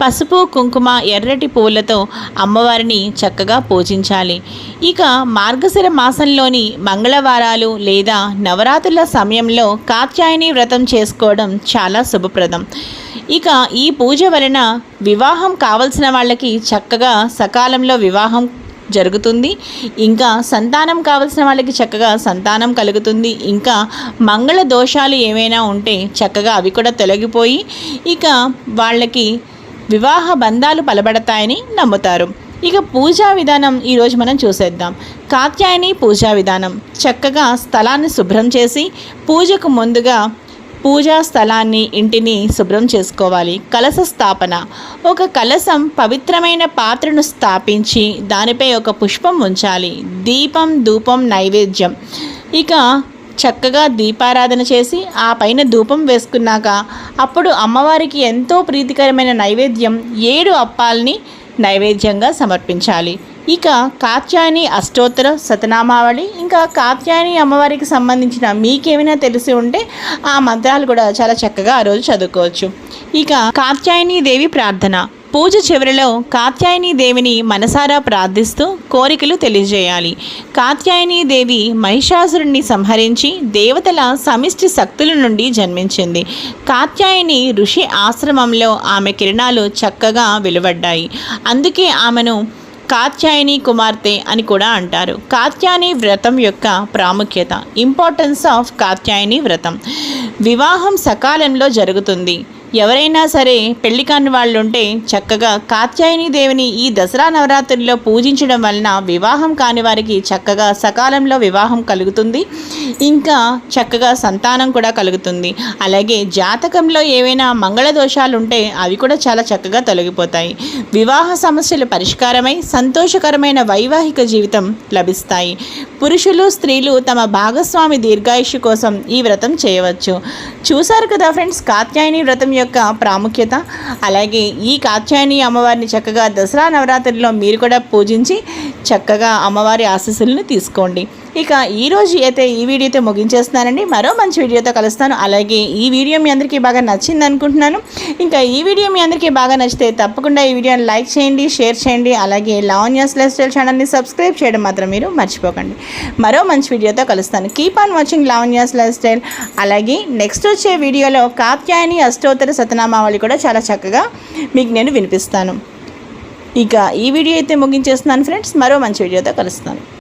పసుపు కుంకుమ ఎర్రటి పూలతో అమ్మవారిని చక్కగా పూజించాలి. ఇక మార్గశిర మాసంలోని మంగళవారాలు లేదా నవరాత్రుల సమయంలో కాత్యాయని వ్రతం చేసుకోవడం చాలా శుభప్రదం. ఇక ఈ పూజ వలన వివాహం కావలసిన వాళ్ళకి చక్కగా సకాలంలో వివాహం జరుగుతుంది. ఇంకా సంతానం కావలసిన వాళ్ళకి చక్కగా సంతానం కలుగుతుంది. ఇంకా మంగళ దోషాలు ఏమైనా ఉంటే చక్కగా అవి కూడా తొలగిపోయి ఇక వాళ్ళకి వివాహ బంధాలు బలపడతాయని నమ్ముతారు. ఇక పూజా విధానం ఈరోజు మనం చూసేద్దాం. కాత్యాయని పూజా విధానం. చక్కగా స్థలాన్ని శుభ్రం చేసి పూజకు ముందుగా పూజా స్థలాన్ని ఇంటిని శుభ్రం చేసుకోవాలి. కలశ స్థాపన. ఒక కలశం పవిత్రమైన పాత్రను స్థాపించి దానిపై ఒక పుష్పం ఉంచాలి. దీపం ధూపం నైవేద్యం. ఇక చక్కగా దీపారాధన చేసి ఆ పైన ధూపం వేసుకున్నాక అప్పుడు అమ్మవారికి ఎంతో ప్రీతికరమైన నైవేద్యం ఏడు అప్పాలని నైవేద్యంగా సమర్పించాలి. ఇక కాత్యాయని అష్టోత్తర శతనామావళి ఇంకా కాత్యాయని అమ్మవారికి సంబంధించిన మీకేమైనా తెలిసి ఉంటే ఆ మంత్రాలు కూడా చాలా చక్కగా ఆ రోజు చదువుకోవచ్చు. ఇక కాత్యాయని దేవి ప్రార్థన. పూజ చివరిలో కాత్యాయని దేవిని మనసారా ప్రార్థిస్తూ కోరికలు తెలియజేయాలి. కాత్యాయని దేవి మహిషాసురుణ్ణి సంహరించి దేవతల సమిష్టి శక్తుల నుండి జన్మించింది. కాత్యాయని ఋషి ఆశ్రమంలో ఆమె కిరణాలు చక్కగా వెలువడ్డాయి. అందుకే ఆమెను కాత్యాయని కుమార్తె అని కూడా అంటారు. కాత్యాయని వ్రతం యొక్క ప్రాముఖ్యత ఇంపార్టెన్స్ ఆఫ్ కాత్యాయని వ్రతం. వివాహం సకాలంలో జరుగుతుంది. ఎవరైనా సరే పెళ్ళి కాని వాళ్ళు ఉంటే చక్కగా కాత్యాయని దేవిని ఈ దసరా నవరాత్రుల్లో పూజించడం వలన వివాహం కాని వారికి చక్కగా సకాలంలో వివాహం కలుగుతుంది. ఇంకా చక్కగా సంతానం కూడా కలుగుతుంది. అలాగే జాతకంలో ఏవైనా మంగళ దోషాలు ఉంటే అవి కూడా చాలా చక్కగా తొలగిపోతాయి. వివాహ సమస్యలు పరిష్కారమై సంతోషకరమైన వైవాహిక జీవితం లభిస్తాయి. పురుషులు స్త్రీలు తమ భాగస్వామి దీర్ఘాయుష్య కోసం ఈ వ్రతం చేయవచ్చు. చూశారు కదా ఫ్రెండ్స్ కాత్యాయని వ్రతం యొక్క ప్రాముఖ్యత అలాగే ఈ కాత్యాయని అమ్మవారిని చక్కగా దసరా నవరాత్రిలో మీరు కూడా పూజించి చక్కగా అమ్మవారి ఆశీస్సులను తీసుకోండి. ఇక ఈరోజు అయితే ఈ వీడియోతో ముగించేస్తున్నానండి. మరో మంచి వీడియోతో కలుస్తాను. అలాగే ఈ వీడియో మీ అందరికీ బాగా నచ్చింది అనుకుంటున్నాను. ఇంకా ఈ వీడియో మీ అందరికీ బాగా నచ్చితే తప్పకుండా ఈ వీడియోని లైక్ చేయండి షేర్ చేయండి. అలాగే లావన్యాస్ లైఫ్ స్టైల్ ఛానల్ని సబ్స్క్రైబ్ చేయడం మాత్రం మీరు మర్చిపోకండి. మరో మంచి వీడియోతో కలుస్తాను. Keep on watching Lavanya's lifestyle. అలాగే నెక్స్ట్ వచ్చే వీడియోలో కాత్యాయని అష్టోత్తర సతనామావళి కూడా చాలా చక్కగా మీకు నేను వినిపిస్తాను. ఇక ఈ వీడియో అయితే ముగించేస్తున్నాను ఫ్రెండ్స్. మరో మంచి వీడియోతో కలుస్తాను